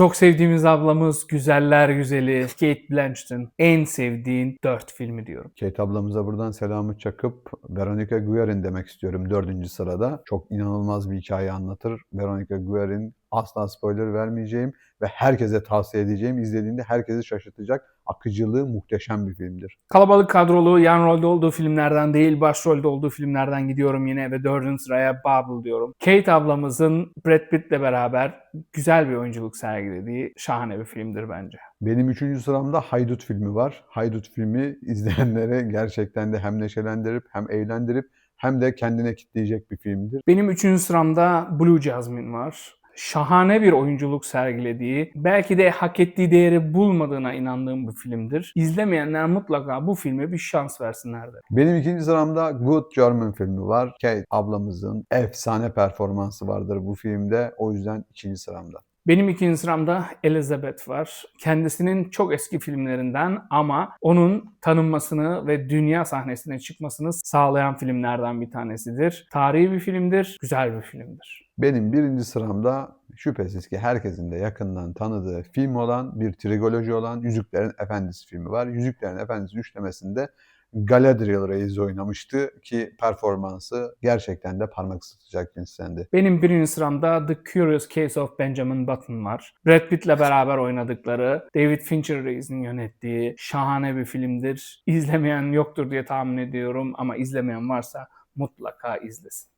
Çok sevdiğimiz ablamız, güzeller güzeli Kate Blanchett'ın en sevdiğin dört filmi diyorum. Kate ablamıza buradan selamı çakıp Veronica Guerin demek istiyorum dördüncü sırada. Çok inanılmaz bir hikaye anlatır. Veronica Guerin asla spoiler vermeyeceğim ve herkese tavsiye edeceğim. İzlediğinde herkesi şaşırtacak akıcılığı muhteşem bir filmdir. Kalabalık kadrolu, yan rolde olduğu filmlerden değil, başrolde olduğu filmlerden gidiyorum yine ve dördüncü sıraya Babel diyorum. Kate ablamızın Brad Pitt'le beraber güzel bir oyunculuk sergilediği şahane bir filmdir bence. Benim üçüncü sıramda Haydut filmi var. Haydut filmi izleyenlere gerçekten de hem neşelendirip hem eğlendirip hem de kendine kitleyecek bir filmdir. Benim üçüncü sıramda Blue Jasmine var. Şahane bir oyunculuk sergilediği, belki de hak ettiği değeri bulmadığına inandığım bir filmdir. İzlemeyenler mutlaka bu filme bir şans versinler de. Benim ikinci sıramda Good German filmi var. Kate ablamızın efsane performansı vardır bu filmde. O yüzden ikinci sıramda. Benim ikinci sıramda Elizabeth var. Kendisinin çok eski filmlerinden ama onun tanınmasını ve dünya sahnesine çıkmasını sağlayan filmlerden bir tanesidir. Tarihi bir filmdir, güzel bir filmdir. Benim birinci sıramda şüphesiz ki herkesin de yakından tanıdığı film olan bir trigoloji olan Yüzüklerin Efendisi filmi var. Yüzüklerin Efendisi üçlemesinde Galadriel Reis oynamıştı ki performansı gerçekten de parmak ısıtacak cinstendi. Benim birinci sıramda The Curious Case of Benjamin Button var. Brad Pitt'le beraber oynadıkları, David Fincher Reis'in yönettiği şahane bir filmdir. İzlemeyen yoktur diye tahmin ediyorum ama izlemeyen varsa mutlaka izlesin.